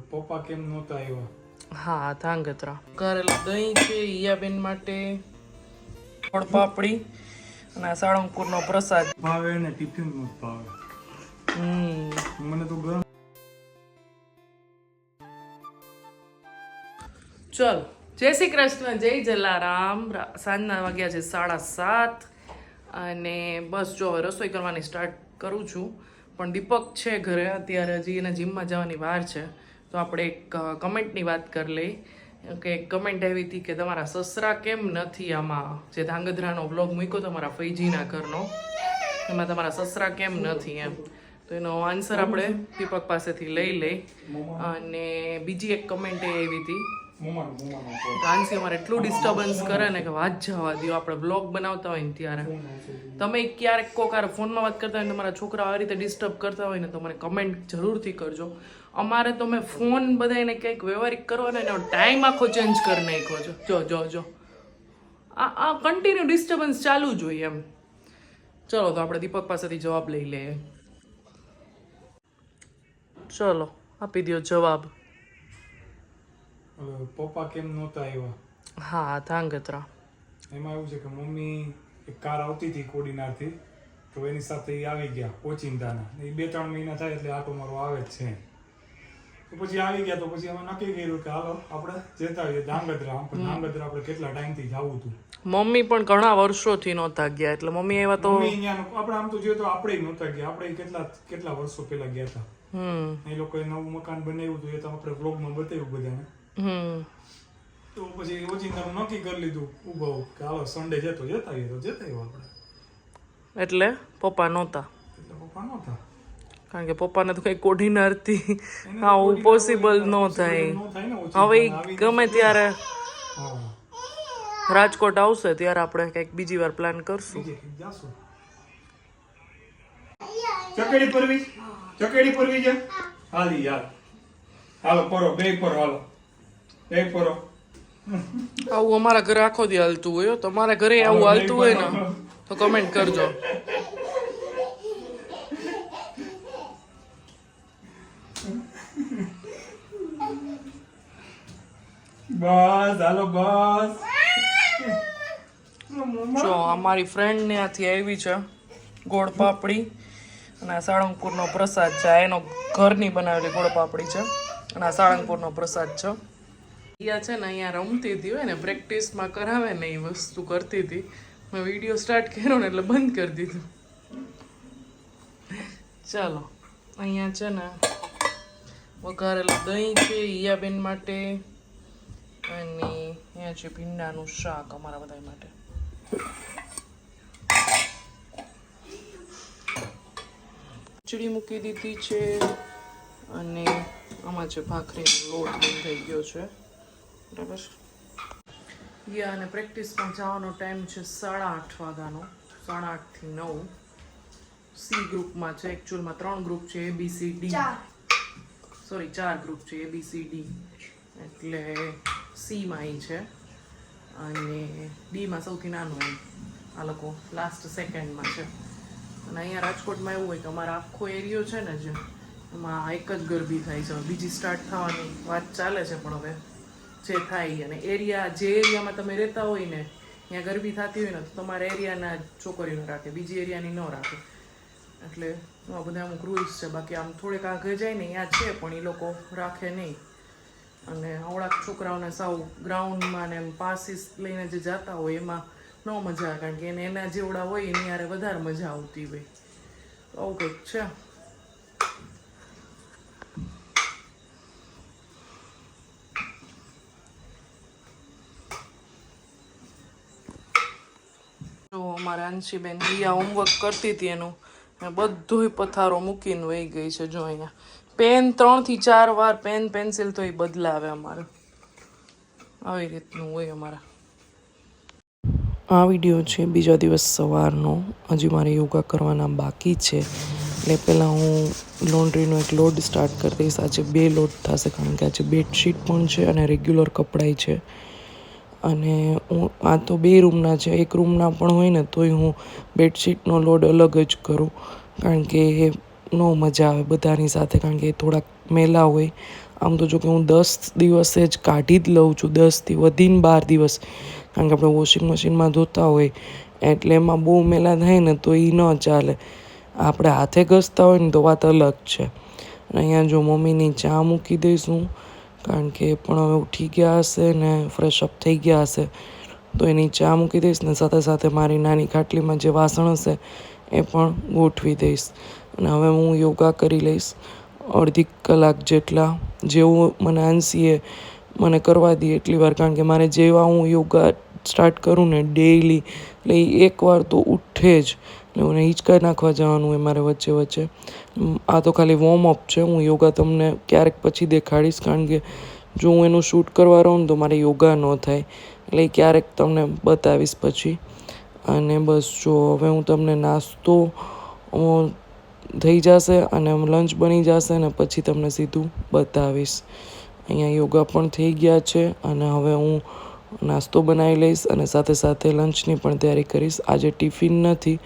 પપ્પા કેમ નહોતા આવ્યા? હા ધાંગધ્રા. કરેલું દહીં છે ઈયાબેન માટે ફળ પાપડી અને સાળંગપુરનો પ્રસાદ. ભાવે ને ટિફિનનું ભાવે. હમ. મને તો ગરમ ચલો જય શ્રી કૃષ્ણ જય જલારામ. સાંજના વાગ્યા છે સાડા સાત. અને બસ જો રસોઈ કરવાની સ્ટાર્ટ કરું છું. પણ દીપક છે ઘરે અત્યારે હજી એને જીમમાં જવાની વાર છે. તો આપણે એક કમેન્ટની વાત કરી લઈ કે એક કમેન્ટ આવી હતી કે તમારા સસરા કેમ નથી આમાં? જે ધાંગધ્રાનો બ્લોગ મૂક્યો તમારા ફૈજીના ઘરનો. એમાં તમારા સસરા કેમ નથી એમ? તો એનો આન્સર આપણે દીપક પાસેથી લઈ લઈ અને બીજી એક કમેન્ટ એ આવી હતી. ડાન્સી અમારે એટલું ડિસ્ટર્બન્સ કરે ને કે વાત જવા દો આપણે બ્લોગ બનાવતા હોય ને ત્યારે. તમે ક્યારેક કોક વાર ફોનમાં વાત કરતા હોય ને તમારા છોકરા આવી રીતે ડિસ્ટર્બ કરતા હોય ને તો મને કમેન્ટ જરૂરથી કરજો. અમારે તો મેં ફોન બધાને કંઈક વ્યવહારિક કરવાનો એનો ટાઈમ આખો ચેન્જ કરી નાખ્યો છે. જો જો જો. આ આ કન્ટિન્યુ ડિસ્ટર્બન્સ ચાલુ જોઈએ એમ. ચલો તો આપણે દીપક પાસેથી જવાબ લઈ લઈએ. ચલો આપી દો જવાબ. પપ્પા કેમ નહોતા આવ્યા? હા ધાંગધ્રા. એમાં એવું છે કે મમ્મી એક કાર આવતી હતી કોડીનારથી તો એની સાથે એ આવી ગયા ઓચિંતાના. એ બે ત્રણ મહિના થાય એટલે આટો મારો આવે જ છે. પછી આવી ગયા તો પછી અમે નક્કી કર્યું કે હાલો આપણે જતા આવીએ ધાંગધ્રા. ધાંગધ્રા આપણે કેટલા ટાઈમથી જવું હતું. મમ્મી પણ ઘણા વર્ષોથી નહોતા ગયા એટલે મમ્મી એવા તો મમ્મી અહીંયા આપણે આમ તો જોઈએ તો આપણે નહોતા ગયા આપણે કેટલા કેટલા વર્ષો પહેલા ગયા હતા. હમ. એ લોકોએ નવું મકાન બનાવ્યું હતું એ તો આપણે બ્લોગમાં બતાવ્યું બધાને. હમ. તો પછી ઓચિંતાનું નક્કી કરી લીધું ઊભો કે હાલો સન્ડે જતો જતા આવીએ તો જતા આવ્યો આપણે. એટલે પપ્પા નહોતા. એટલે પપ્પા નહોતા. કારણ કે પપ્પાને તો કઈ કોઢીનારથી એને આવું પોસિબલ ન થાય. હવે ગમે ત્યારે રાજકોટ આવશે ત્યારે આપણે કંઈક બીજી વાર પ્લાન કરશું. ચકેડી પરવી? ચકેડી પરવી છે? હાલી યાર હાલો. પરો બે પર હાલો. બે પરો. આવું અમારા ઘરે આખો દી હાલતું હોય. તમારા ઘરે આવું હાલતું હોય ને તો કમેન્ટ કરજો. બસ, હાલો, બસ. જો, અમારી ફ્રેન્ડ ને ત્યાંથી આવી છે, ગોળ પાપડી. અને આ સાળંગપુરનો પ્રસાદ છે. આ એનો ઘરની બનાવેલી ગોળ પાપડી છે. અને આ સાળંગપુરનો પ્રસાદ છે. અહીંયા છે ને, અહીંયા રમતી હતી હોય ને, પ્રેક્ટિસમાં કરાવે ને એ વસ્તુ કરતી હતી. મેં વીડિયો સ્ટાર્ટ કર્યો ને એટલે બંધ કરી દીધું. ચાલો, અહીંયા છે ને, વઘારેલું દહીં છે, ઈયાબેન માટે. અને અહીંયા છે ભીંડાનું શાક અમારા બધા માટે. ખીચડી મૂકી દીધી છે અને આમાં છે ભાખરીનો લોટ બંધાઈ ગયો છે. બરાબર? યા અને પ્રેક્ટિસમાં જવાનો ટાઈમ છે સાડા આઠ વાગ્યાનો. સાડા આઠથી નવ. સી ગ્રુપમાં છે. એકચ્યુઅલમાં ત્રણ ગ્રુપ છે. A B C D sorry ચાર ગ્રુપ છે. એ બી સી ડી એટલે સીમાં એ છે. અને ડીમાં સૌથી નાનું એમ. આ લોકો લાસ્ટ સેકન્ડમાં છે. અને અહીંયા રાજકોટમાં એવું હોય કે અમારો આખો એરિયો છે ને જે, એમાં એક જ ગરબી થાય છે. બીજી સ્ટાર્ટ થવાની વાત ચાલે છે પણ હવે જે થાય અને એરિયા જે એરિયામાં તમે રહેતા હોય ને, ત્યાં ગરબી થતી હોય ને, તો તમારા એરિયાના જ છોકરીઓને રાખે, બીજી એરિયાની ન રાખે. એટલે આ બધા અમુક રૂલ્સ છે. બાકી આમ થોડેક આગળ જાય ને, ત્યાં છે પણ એ લોકો રાખે નહીં. અને આવડા છોકરાઓને સાવ ગ્રાઉન્ડમાં ને એમ પાસીસ લઈને જે જતા હોય એમાં ન મજા, કારણ કે એને એના જેવડા હોય એની યારે વધારે મજા આવતી હોય. આવું કંઈક છે. જો અંશીબેન દિયા હોમવર્ક કરતી હતી એનું બધોય પથારો મૂકીને વહી ગઈ છે જો અહીંયા. પેન ત્રણથી ચાર વાર પેન, પેન્સિલ તો એ બદલાવે અમારે. આવી રીતનું હોય અમારા. આ વીડિયો છે બીજા દિવસ સવારનો. હજી મારે યોગા કરવાના બાકી છે. એટલે પહેલાં હું લોન્ડ્રીનો એક લોડ સ્ટાર્ટ કરી દઈશ. આજે બે લોડ થશે કારણ કે આજે બેડશીટ પણ છે અને રેગ્યુલર કપડાય છે. અને હું આ તો બે રૂમના છે. એક રૂમના પણ હોય ને, તોય હું બેડશીટનો લોડ અલગ જ કરું. કારણ કે ન મજા આવે બધાની સાથે, કારણ કે એ થોડાક મેલા હોય. આમ તો જો કે હું દસ દિવસે જ કાઢી જ લઉં છું દસથી વધીને બાર દિવસ. કારણ કે આપણે વોશિંગ મશીનમાં ધોતા હોય, એટલે એમાં બહુ મેલા થાય ને તો એ ન ચાલે. આપણે હાથે ઘસતા હોય ને તો વાત અલગ છે. અને અહીંયા જો મમ્મીની ચા મૂકી દઈશું, કારણ કે પણ હવે ઉઠી ગયા હશે ને ફ્રેશ અપ થઈ ગયા હશે. તો એની ચા મૂકી દઈશ ને સાથે સાથે મારી નાની ખાટલીમાં જે વાસણ હશે એ પણ ગોઠવી દઈશ. અને હવે હું યોગા કરી લઈશ. અડધી કલાક જેટલા જેવું મને આંસીએ મને કરવા દે એટલી વાર, કારણ કે મારે જેવા હું યોગા સ્ટાર્ટ કરું ને ડેઈલી, એટલે એ એકવાર તો ઉઠે જ. એટલે મને હિંચકાઈ નાખવા જવાનું એ મારે વચ્ચે વચ્ચે. આ તો ખાલી વોર્મઅપ છે. હું યોગા તમને ક્યારેક પછી દેખાડીશ, કારણ કે જો હું એનું શૂટ કરવા રહું ને તો મારે યોગા ન થાય. એટલે એ ક્યારેક તમને બતાવીશ પછી. અને બસ જો હવે હું તમને નાસ્તો થઈ જશે અને લંચ બની જશે ને પછી તમને સીધું બતાવીશ. અહીંયા યોગા પણ થઈ ગયા છે અને હવે હું નાસ્તો બનાવી લઈશ અને સાથે સાથે લંચની પણ તૈયારી કરીશ. આજે ટિફિન નથી.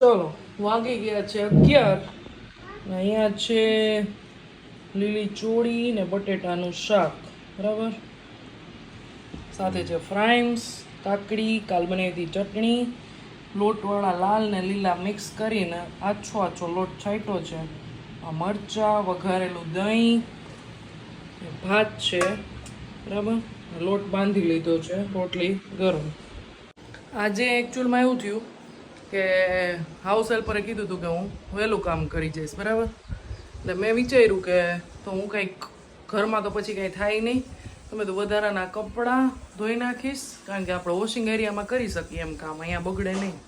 ચલો, વાગી ગયા છે અગિયાર. અહીંયા છે લીલી ચોળી ને બટેટાનું શાક. બરાબર? સાથે છે ફ્રાઈમ્સ કાકડી કાલ બનાવી હતી ચટણી, લોટવાળા લાલ ને લીલા મિક્સ કરીને આછો આછો લોટ છાંટ્યો છે. આ મરચાં, વઘારેલું દહીં ભાત છે, બરાબર? લોટ બાંધી લીધો છે, રોટલી ગરમ. આજે એકચ્યુઅલમાં એવું થયું કે હાઉસ હેલ્પરે કીધું હતું કે હું વહેલું કામ કરી જઈશ, બરાબર? એટલે મેં વિચાર્યું કે તો હું કંઈક ઘરમાં તો પછી કંઈ થાય નહીં. તો મેં તો વધારાના કપડાં ધોઈ નાખીશ, કારણ કે આપણે વોશિંગ એરિયામાં કરી શકીએ એમ કામ. અહીંયા બગડે નહીં.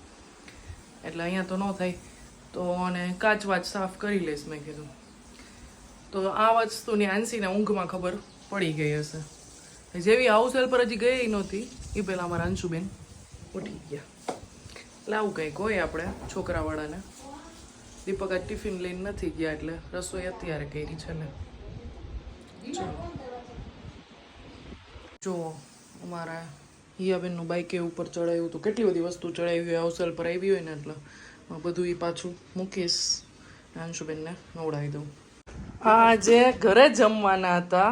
એટલે અહીંયા તો ન થાય. તો અને કાચ વાચ સાફ કરી લઈશ મેં કીધું. તો આ વસ્તુની આંસીને ઊંઘમાં ખબર પડી ગઈ હશે. જેવી હાઉસ હેલ્પર હજી ગઈ નહોતી એ પહેલાં અમારા અંશુબેન ઉઠી ગયા. એટલે આવું કંઈક હોય આપણે છોકરાવાળાને. દીપક આજ ટિફિન લઈને નથી ગયા, એટલે રસોઈ અત્યારે કરી છે ને. ચલો. જો અમારા હિયાબેનનું બાઈક એ ઉપર ચડાવ્યું હતું. કેટલી બધી વસ્તુ ચડાવી હોય હાઉસલ પર આવી હોય ને એટલે હું બધું એ પાછું મૂકીશ અંશુબેનને નવડાવી દઉં. આજે ઘરે જમવાના હતા.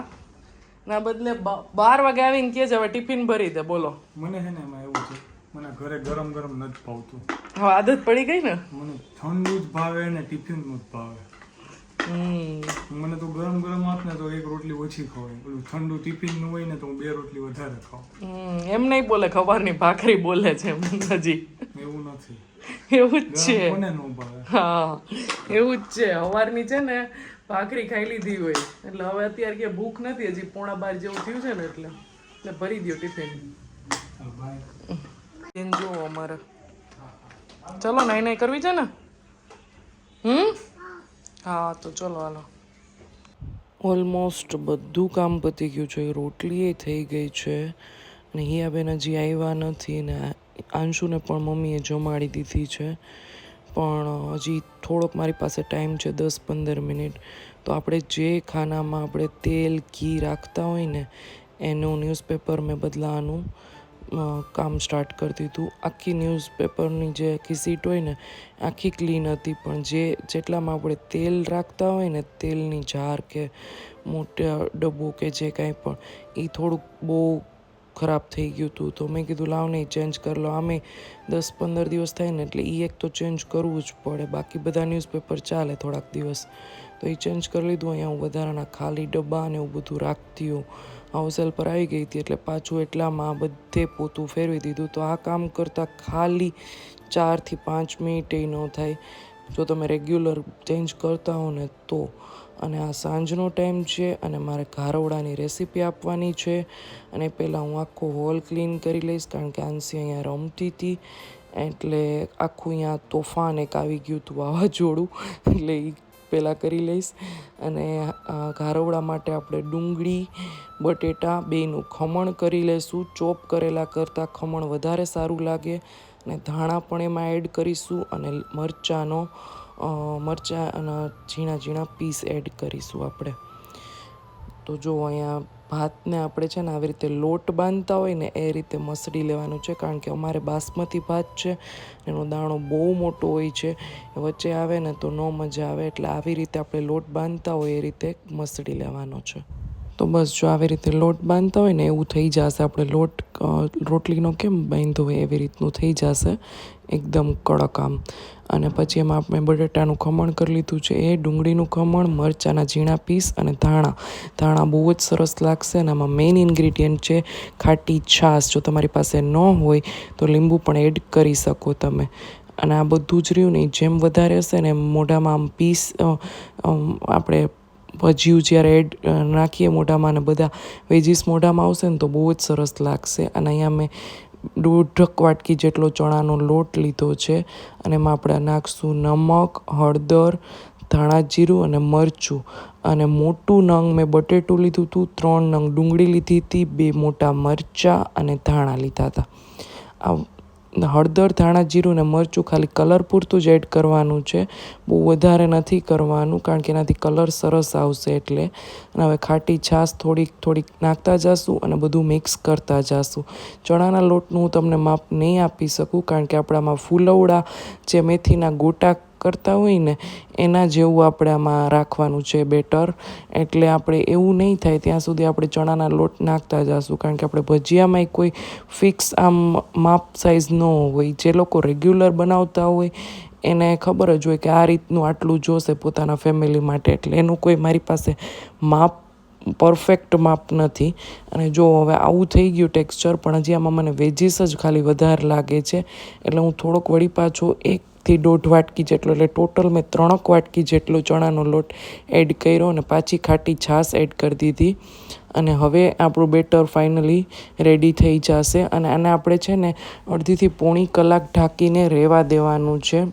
ના બદલે બાર વાગે આવીને કે હવે ટિફિન ભરી દે. બોલો. મને હે ને એમાં એવું છે મને ઘરે ગરમ ગરમ નથી ભાવતું. હવે આદત પડી ગઈ ને? મને ઠંડુ જ ભાવે ને ટિફિનનું જ ભાવે. મને તો ગરમ ગરમ આપે ને તો એક રોટલી ઓછી ખવાય. પેલું ઠંડુ ટિફિનનું હોય ને તો હું બે રોટલી વધારે ખાઉં. એમ નહીં બોલે ખબરની ભાખરી બોલે છે એમ હજી એવું નથી. એવું જ છે. કોને નો ભાવે? હા એવું જ છે. સવારની છે ને ભાખરી ખાઈ લીધી હોય. એટલે હવે અત્યારે કે ભૂખ નથી હજી પોણા બાર જેવું થયું છે ને એટલે. એટલે ભરી દો ટિફિન. બાય. જુઓ અમારે. ચલો નાઈ નાઈ કરવી છે ને? હમ? હા, તો ચલો હાલો. ઓલમોસ્ટ બધું કામ પતી ગયું છે. રોટલી એ થઈ ગઈ છે. અને હિયાબેન હજી આવ્યા નથી ને આંશુને પણ મમ્મીએ જમાડી દીધી છે. પણ હજી થોડોક મારી પાસે ટાઈમ છે, દસ પંદર મિનિટ. તો આપણે જે ખાનામાં આપણે તેલ, ઘી રાખતા હોય ને, એનું ન્યૂઝપેપર મેં બદલાવાનું કામ સ્ટાર્ટ કરી દીધું. આખી ન્યૂઝપેપરની જે આખી સીટ હોય ને, આખી ક્લીન હતી. પણ જે જેટલામાં આપણે તેલ રાખતા હોય ને, તેલની જાર કે મોટા ડબ્બો કે જે કાંઈ પણ એ થોડુંક બહુ ખરાબ થઈ ગયું હતું. તો મેં કીધું, લાવ નહીં ચેન્જ કરી લો. આમે દસ પંદર દિવસ થાય ને, એટલે એ એક તો ચેન્જ કરવું જ પડે. બાકી બધા ન્યૂઝપેપર ચાલે થોડાક દિવસ. તો એ ચેન્જ કરી લીધું. અહીંયા હું વધારાના ખાલી ડબ્બા ને એવું બધું રાખતી હોઉં. હાઉસેલ પર આવી ગઈ હતી એટલે પાછું એટલામાં બધે પોતું ફેરવી દીધું. તો આ કામ કરતાં ખાલી ચારથી પાંચ મિનિટ ન થાય. જો તમે રેગ્યુલર ચેન્જ કરતા હો ને તો. અને આ સાંજનો ટાઈમ છે અને મારે ઘારવડાની રેસીપી આપવાની છે. અને પહેલાં હું આખો હોલ ક્લીન કરી લઈશ કારણ કે આંસી અહીંયા રમતી હતી. એટલે આખું અહીંયા તોફાન એક આવી ગયું હતું વાવાઝોડું. એટલે એ પહેલાં કરી લઈશ. અને ઘારવડા માટે આપણે ડુંગળી, બટેટા બેનું ખમણ કરી લઈશું. ચોપ કરેલા કરતાં ખમણ વધારે સારું લાગે. અને ધાણા પણ એમાં એડ કરીશું અને મરચાંનો મરચાં અને ઝીણા ઝીણા પીસ એડ કરીશું આપણે. તો જો અહીંયા ભાતને આપણે છે ને આવી રીતે લોટ બાંધતા હોય ને એ રીતે મસળી લેવાનું છે, કારણ કે અમારે બાસમતી ભાત છે એનો દાણો બહુ મોટો હોય છે વચ્ચે આવે ને તો ન મજા આવે, એટલે આવી રીતે આપણે લોટ બાંધતા હોય એ રીતે મસળી લેવાનો છે. તો બસ જો આવી રીતે લોટ બાંધતા હોય ને એવું થઈ જશે. આપણે લોટ રોટલીનો કેમ બાંધો હોય એવી રીતનું થઈ જશે. એકદમ કડક આમ. અને પછી એમાં આપણે બટેટાનું ખમણ કરી લીધું છે. એ ડુંગળીનું ખમણ, મરચાંના ઝીણા પીસ અને ધાણા. ધાણા બહુ જ સરસ લાગશે અને આમાં મેઇન ઇન્ગ્રીડિયન્ટ છે ખાટી છાશ. જો તમારી પાસે ન હોય તો લીંબુ પણ એડ કરી શકો તમે. અને આ બધું જ રહ્યું ને જેમ વધારે હશે ને મોઢામાં આમ પીસ આપણે ભજીયું જ્યારે એડ નાખીએ મોઢામાં અને બધા વેજીસ મોઢામાં આવશે ને તો બહુ જ સરસ લાગશે. અને અહીંયા મેં દોઢક વાટકી જેટલો ચણાનો લોટ લીધો છે. અને એમાં આપણે નાખશું નમક, હળદર, ધાણા જીરું અને મરચું. અને મોટું નંગ મેં બટેટું લીધું હતું, ત્રણ નંગ ડુંગળી લીધી હતી, બે મોટા મરચાં અને ધાણા લીધા હતા. આ હળદર ધાણા જીરું ને મરચું ખાલી કલર પૂરતું જ એડ કરવાનું છે. બહુ વધારે નથી કરવાનું કારણ કે એનાથી કલર સરસ આવશે એટલે. અને હવે ખાટી છાશ થોડીક થોડીક નાખતા જાશું અને બધું મિક્સ કરતા જાશું. ચણાના લોટનું હું તમને માપ નહીં આપી શકું કારણ કે આપણામાં ફૂલવડા જે મેથીના ગોટા કરતા હોય ને, એના જેવું આપણે આમાં રાખવાનું છે બેટર. એટલે આપણે એવું નહીં થાય ત્યાં સુધી આપણે ચણાના લોટ નાખતા જશું, કારણ કે આપણે ભજીયામાં કોઈ ફિક્સ આમ માપ સાઇઝ ન હોય. જે લોકો રેગ્યુલર બનાવતા હોય, એને ખબર જ હોય કે આ રીતનું આટલું જોશે પોતાના ફેમિલી માટે. એટલે એનું કોઈ મારી પાસે માપ પરફેક્ટ માપ નથી. અને જો હવે આવું થઈ ગયું ટેક્સચર પણ હજી આમાં મને વેજીસ જ ખાલી વધારે લાગે છે. એટલે હું થોડોક વળી પાછો એકથી દોઢ વાટકી જેટલો, એટલે ટોટલ મેં ત્રણક વાટકી જેટલો ચણાનો લોટ એડ કર્યો અને પાછી ખાટી છાશ એડ કરી દીધી. અને હવે આપણું બેટર ફાઇનલી રેડી થઈ જશે. અને આને આપણે છે ને અડધીથી પોણી કલાક ઢાંકીને રહેવા દેવાનું છે.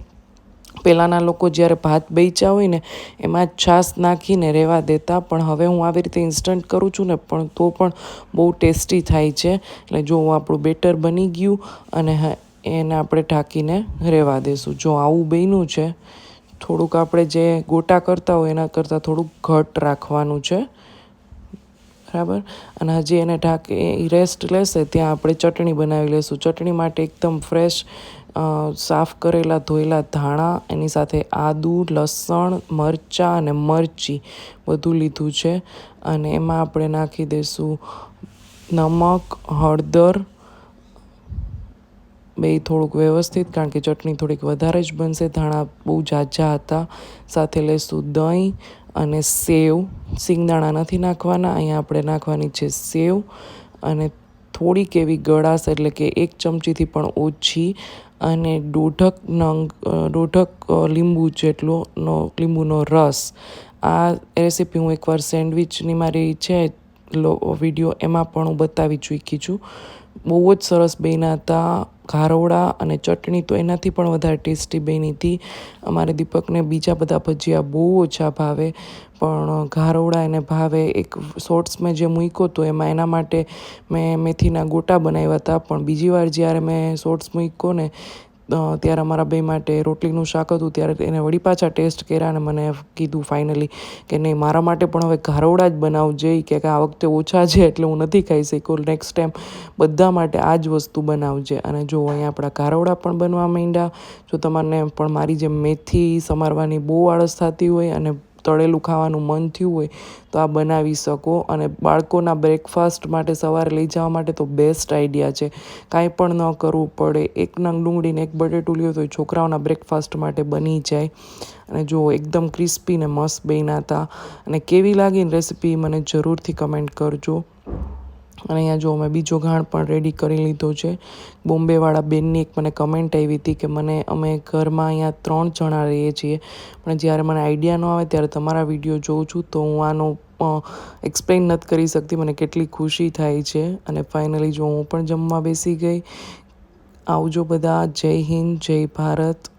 પહેલાંના લોકો જ્યારે ભાત બેચ્યા હોય ને, એમાં છાશ નાખીને રહેવા દેતા. પણ હવે હું આવી રીતે ઇન્સ્ટન્ટ કરું છું ને, પણ તો પણ બહુ ટેસ્ટી થાય છે. એટલે જો આપણું બેટર બની ગયું અને હ- એને આપણે ઢાંકીને રહેવા દઈશું જો આવું બન્યું છે, થોડુંક આપણે જે ગોટા કરતા હોય એના કરતાં થોડુંક ઘટ રાખવાનું છે. બરાબર? અને હજી એને ઢાંકી રેસ્ટ લેશે, ત્યાં આપણે ચટણી બનાવી લઈશું ચટણી માટે એકદમ ફ્રેશ સાફ કરેલા ધોયેલા ધાણા, એની સાથે આદુ, લસણ, મરચાં અને મરચી બધું લીધું છે. અને એમાં આપણે નાખી દઈશું નમક, હળદર બે થોડુંક વ્યવસ્થિત, કારણ કે ચટણી થોડીક વધારે જ બનશે. ધાણા બહુ ઝાઝા હતા. સાથે લઈશું દહીં અને સેવ. સિંગદાણા નથી નાખવાના. અહીંયા આપણે નાખવાની છે સેવ અને થોડીક એવી ગળાશ, એટલે કે એક ચમચીથી પણ ઓછી. અને દોઢક નંગ, દોઢક લીંબુ જેટલો નો, લીંબુનો રસ. આ રેસીપી હું એકવાર સેન્ડવિચની મારી છે વીડિયો એમાં પણ હું બતાવી ચૂકી છું. બહુ જ સરસ બન્યા હતા. ખારોડા અને ચટણી તો એનાથી પણ વધારે ટેસ્ટી બની હતી. અમારે દીપકને બીજા બધા ભજીયા બહુ ઓછા ભાવે, પણ ઘારોડા એને ભાવે એક શોર્ટ્સ મેં જે મૂક્યો હતો એમાં એના માટે મેં મેથીના ગોટા બનાવ્યા હતા. પણ બીજી વાર જ્યારે મેં શોર્ટ્સ મૂક્યો ને ત્યારે અમારા બે માટે રોટલીનું શાક હતું, ત્યારે એને વળી પાછા ટેસ્ટ કર્યા અને મને કીધું ફાઇનલી કે નહીં, મારા માટે પણ હવે ઘારોડા જ બનાવજે કે આ વખતે ઓછા છે એટલે હું નથી ખાઈ શકું. નેક્સ્ટ ટાઈમ બધા માટે આ જ વસ્તુ બનાવજે. અને જો અહીંયા આપણા ઘારોડા પણ બનવા માંડ્યા, જો તમને પણ મારી જેમ મેથી સમારવાની બહુ આળસ થતી હોય અને તળેલું ખાવાનું મન થયું હોય તો આ બનાવી શકો અને બાળકોના બ્રેકફાસ્ટ માટે સવારે લઈ જવા માટે તો બેસ્ટ આઈડિયા છે. કાંઈ પણ ન કરવું પડે. એક નંગ ડુંગળીને એક બટેટું લ્યો તો એ છોકરાઓના બ્રેકફાસ્ટ માટે બની જાય. અને જો એકદમ ક્રિસ્પી ને મસ્ત બન્યા હતા. અને કેવી લાગીને રેસીપી મને જરૂરથી કમેન્ટ કરજો. અને અહીંયા જો મેં બીજો ઘાણ પણ રેડી કરી લીધો છે. બોમ્બેવાળા બેનની એક મને કમેન્ટ આવી હતી કે મને અમે ઘરમાં અહીંયા ત્રણ જણા રહીએ છીએ, પણ જ્યારે મને આઈડિયા ન આવે ત્યારે તમારા વીડિયો જોઉં છું, તો હું આનો એક્સપ્લેન નથી કરી શકતી. મને કેટલી ખુશી થાય છે. અને ફાઇનલી જો હું પણ જમવા બેસી ગઈ, આવજો બધા. જય હિન્દ, જય ભારત.